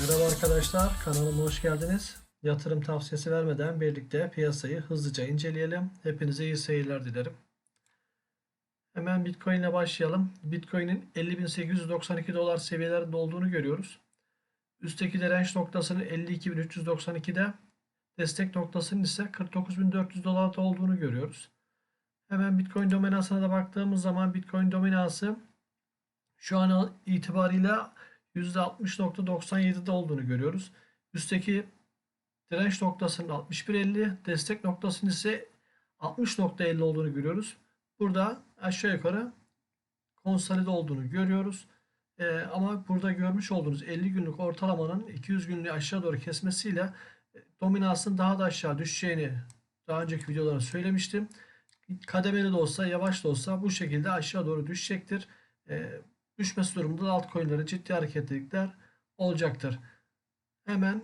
Merhaba arkadaşlar, kanalıma hoş geldiniz. Yatırım tavsiyesi vermeden birlikte piyasayı hızlıca inceleyelim. Hepinize iyi seyirler dilerim. Hemen Bitcoin ile başlayalım. Bitcoin'in 50.892 dolar seviyelerinde olduğunu görüyoruz. Üstteki direnç noktasının 52.392'de, destek noktasının ise 49.400 dolarda olduğunu görüyoruz. Hemen Bitcoin dominansına da baktığımız zaman Bitcoin dominansı şu an itibariyle %60.97'de olduğunu görüyoruz. Üstteki direnç noktasının 61.50, destek noktasının ise 60.50 olduğunu görüyoruz. Burada aşağı yukarı konsolide olduğunu görüyoruz. Ee, ama burada görmüş olduğunuz 50 günlük ortalamanın 200 günlüğü aşağı doğru kesmesiyle e, dominansın daha da aşağı düşeceğini daha önceki videolarda söylemiştim. Kademeli de olsa yavaş da olsa bu şekilde aşağı doğru düşecektir. Ee, düşmesi durumunda da altcoin'lere ciddi hareketlilikler olacaktır. Hemen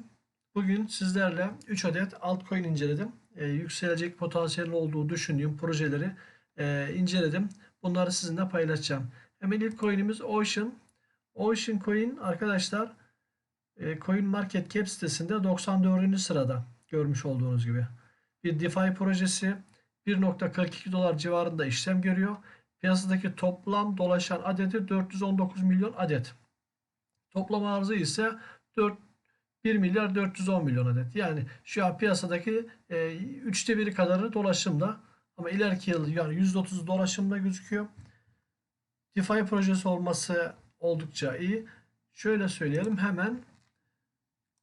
bugün sizlerle 3 adet altcoin inceledim. Ee, yükselecek potansiyeli olduğu düşündüğüm projeleri e, inceledim. Bunları sizinle paylaşacağım. Hemen ilk coin'imiz Ocean. Ocean Coin arkadaşlar e, Coin Market Cap sitesinde 94. sırada görmüş olduğunuz gibi. Bir DeFi projesi 1.42 dolar civarında işlem görüyor. Piyasadaki toplam dolaşan adeti 419 milyon adet. Toplam arzı ise 4 1 milyar 410 milyon adet. Yani şu an piyasadaki e, üçte biri kadarı dolaşımda. Ama ileriki yıl yani %30 dolaşımda gözüküyor. DeFi projesi olması oldukça iyi. Şöyle söyleyelim hemen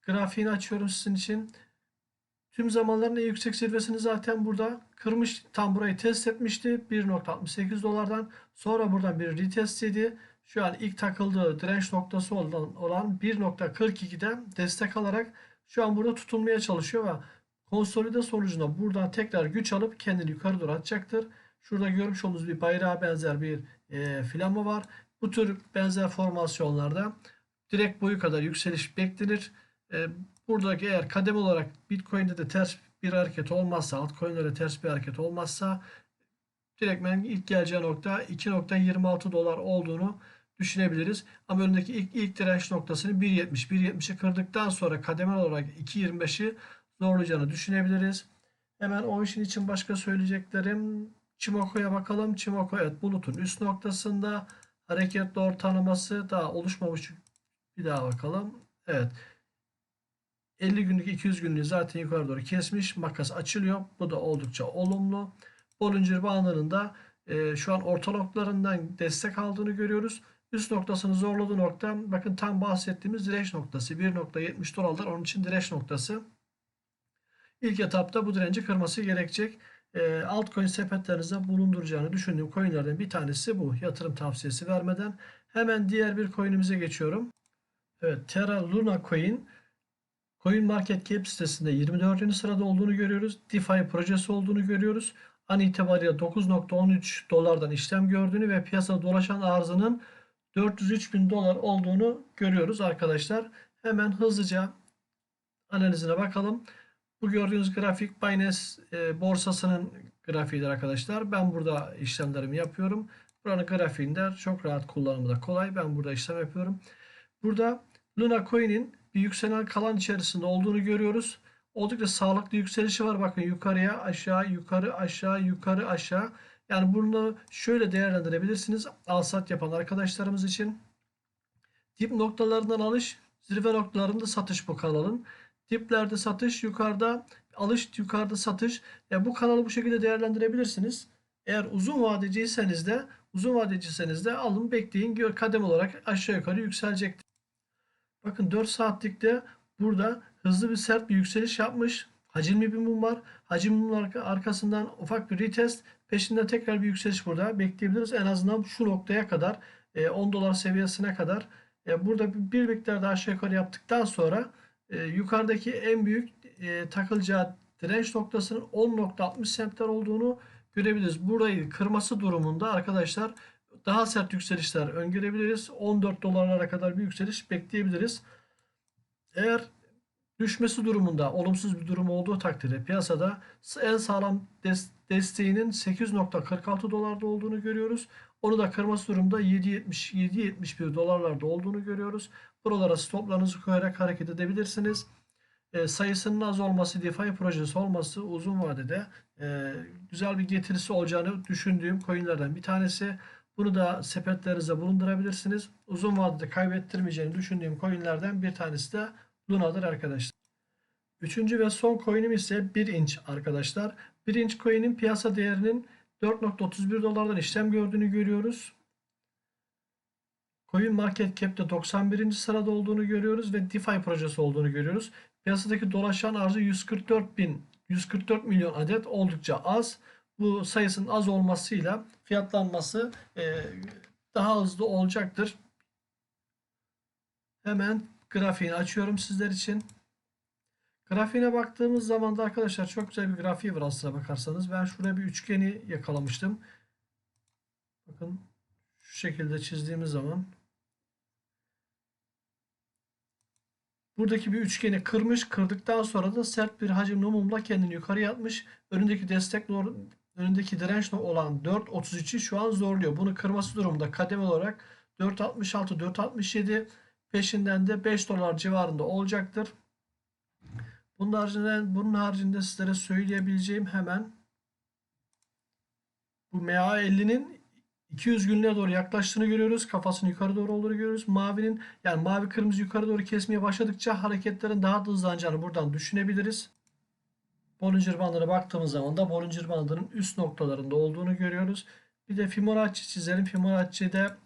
grafiğini açıyorum sizin için. Tüm zamanların en yüksek zirvesini zaten burada kırmış. Tam burayı test etmişti. 1.68 dolardan. Sonra buradan bir retest yedi. Şu an ilk takıldığı direnç noktası olan, olan 1.42'den destek alarak şu an burada tutulmaya çalışıyor ve konsolide sonucunda buradan tekrar güç alıp kendini yukarı doğru atacaktır. Şurada görmüş olduğunuz bir bayrağa benzer bir e, flama var. Bu tür benzer formasyonlarda direkt boyu kadar yükseliş beklenir. E, buradaki eğer kademe olarak Bitcoin'de de ters bir hareket olmazsa, altcoin'lere ters bir hareket olmazsa direktmen ilk geleceği nokta 2.26 dolar olduğunu düşünebiliriz. Ama önündeki ilk, ilk direnç noktasını 1.70, 1.70'i kırdıktan sonra kademel olarak 2.25'i zorlayacağını düşünebiliriz. Hemen o işin için başka söyleyeceklerim. Chimoku'ya bakalım. Chimoku evet bulutun üst noktasında hareketli ortalaması daha oluşmamış. Bir daha bakalım. Evet. 50 günlük 200 günlüğü zaten yukarı doğru kesmiş. Makas açılıyor. Bu da oldukça olumlu. Bollinger bandının da e, şu an orta noktalarından destek aldığını görüyoruz. Üst noktasını zorladığı nokta bakın tam bahsettiğimiz direnç noktası. 1.70 dolarlar onun için direnç noktası. İlk etapta bu direnci kırması gerekecek. E, altcoin sepetlerinizde bulunduracağını düşündüğüm coinlerden bir tanesi bu. Yatırım tavsiyesi vermeden. Hemen diğer bir coinimize geçiyorum. Evet Terra Luna Coin Coin Market Cap sitesinde 24. sırada olduğunu görüyoruz. DeFi projesi olduğunu görüyoruz. An itibariyle 9.13 dolardan işlem gördüğünü ve piyasada dolaşan arzının 403 bin dolar olduğunu görüyoruz arkadaşlar. Hemen hızlıca analizine bakalım. Bu gördüğünüz grafik Binance e, borsasının grafiğidir arkadaşlar. Ben burada işlemlerimi yapıyorum. Buranın grafiğinde çok rahat kullanımı da kolay. Ben burada işlem yapıyorum. Burada Luna Coin'in bir yükselen kalan içerisinde olduğunu görüyoruz. Oldukça sağlıklı yükselişi var. Bakın yukarıya aşağı yukarı aşağı yukarı aşağı. Yani bunu şöyle değerlendirebilirsiniz. Alsat yapan arkadaşlarımız için. Dip noktalarından alış, zirve noktalarında satış bu kanalın. Diplerde satış, yukarıda alış, yukarıda satış. Yani bu kanalı bu şekilde değerlendirebilirsiniz. Eğer uzun vadeciyseniz de uzun vadeciyseniz de alın bekleyin. Gör kadem olarak aşağı yukarı yükselecektir. Bakın 4 saatlikte burada hızlı bir sert bir yükseliş yapmış. Hacimli bir mum var. Hacimli mumun arkasından ufak bir retest. Peşinden tekrar bir yükseliş burada bekleyebiliriz. En azından şu noktaya kadar 10 e, dolar seviyesine kadar. E, burada bir miktar daha aşağı yukarı yaptıktan sonra e, yukarıdaki en büyük takılacağı direnç noktasının 10.60 sentler olduğunu görebiliriz. Burayı kırması durumunda arkadaşlar daha sert yükselişler öngörebiliriz. 14 dolarlara kadar bir yükseliş bekleyebiliriz. Eğer düşmesi durumunda olumsuz bir durum olduğu takdirde piyasada en sağlam desteğinin 8.46 dolarda olduğunu görüyoruz. Onu da kırması durumda 7.70 7.71 dolarlarda olduğunu görüyoruz. Buralara stoplarınızı koyarak hareket edebilirsiniz. E, sayısının az olması, DeFi projesi olması uzun vadede e, güzel bir getirisi olacağını düşündüğüm coinlerden bir tanesi. Bunu da sepetlerinize bulundurabilirsiniz. Uzun vadede kaybettirmeyeceğini düşündüğüm coinlerden bir tanesi de Luna'dır arkadaşlar. Üçüncü ve son coin'im ise 1 inç arkadaşlar. 1 inç coin'in piyasa değerinin 4.31 dolardan işlem gördüğünü görüyoruz. Coin Market Cap'te 91. sırada olduğunu görüyoruz ve DeFi projesi olduğunu görüyoruz. Piyasadaki dolaşan arzı 144 bin 144 milyon adet oldukça az. Bu sayısının az olmasıyla fiyatlanması e, daha hızlı olacaktır. Hemen grafiğini açıyorum sizler için. Grafiğine baktığımız zaman da arkadaşlar çok güzel bir grafiği var aslına bakarsanız. Ben şuraya bir üçgeni yakalamıştım. Bakın şu şekilde çizdiğimiz zaman buradaki bir üçgeni kırmış. Kırdıktan sonra da sert bir hacimli mumla kendini yukarıya atmış. Önündeki destek önündeki direnç olan 4.33'ü şu an zorluyor. Bunu kırması durumunda kademe olarak 4.66 4.67 peşinden de 5 dolar civarında olacaktır. Bunun haricinde, bunun haricinde sizlere söyleyebileceğim hemen bu MA50'nin 200 günlüğe doğru yaklaştığını görüyoruz. Kafasının yukarı doğru olduğunu görüyoruz. Mavinin yani mavi kırmızı yukarı doğru kesmeye başladıkça hareketlerin daha da hızlanacağını buradan düşünebiliriz. Bollinger bandına baktığımız zaman da Bollinger bandının üst noktalarında olduğunu görüyoruz. Bir de Fibonacci çizelim. Fibonacci'de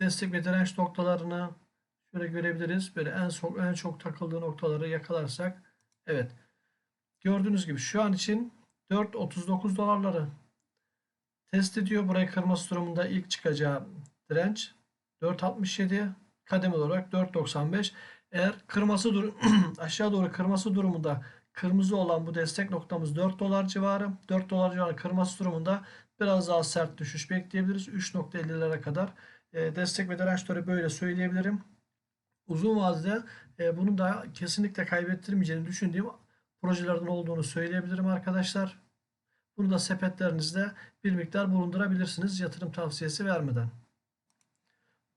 destek ve direnç noktalarını şöyle görebiliriz. Böyle en çok en çok takıldığı noktaları yakalarsak evet. Gördüğünüz gibi şu an için 4.39 dolarları test ediyor. Burayı kırması durumunda ilk çıkacağı direnç 4.67 kademe olarak 4.95. Eğer kırması dur aşağı doğru kırması durumunda kırmızı olan bu destek noktamız 4 dolar civarı. 4 dolar civarı kırması durumunda biraz daha sert düşüş bekleyebiliriz. 3.50'lere kadar e, destek ve dirençleri böyle söyleyebilirim. Uzun vadede e, bunu da kesinlikle kaybettirmeyeceğini düşündüğüm projelerden olduğunu söyleyebilirim arkadaşlar. Bunu da sepetlerinizde bir miktar bulundurabilirsiniz yatırım tavsiyesi vermeden.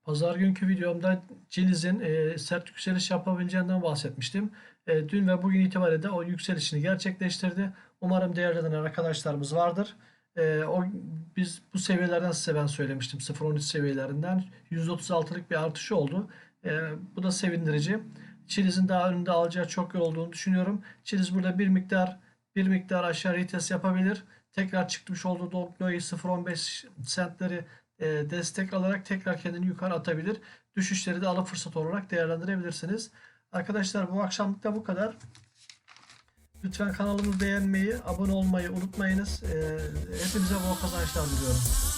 Pazar günkü videomda Ciliz'in e, sert yükseliş yapabileceğinden bahsetmiştim. E, dün ve bugün itibariyle de o yükselişini gerçekleştirdi. Umarım değerlenen arkadaşlarımız vardır. E, o biz bu seviyelerden size ben söylemiştim 0.13 seviyelerinden %36'lık bir artışı oldu. E, bu da sevindirici. Chiliz'in daha önünde alacağı çok yol olduğunu düşünüyorum. Chiliz burada bir miktar bir miktar aşağı retest yapabilir. Tekrar çıkmış olduğu noktayı 0.15 centleri e, destek alarak tekrar kendini yukarı atabilir. Düşüşleri de alım fırsat olarak değerlendirebilirsiniz. Arkadaşlar bu akşamlık da bu kadar. Lütfen kanalımızı beğenmeyi, abone olmayı unutmayınız. E, hepinize bol kazançlar diliyorum.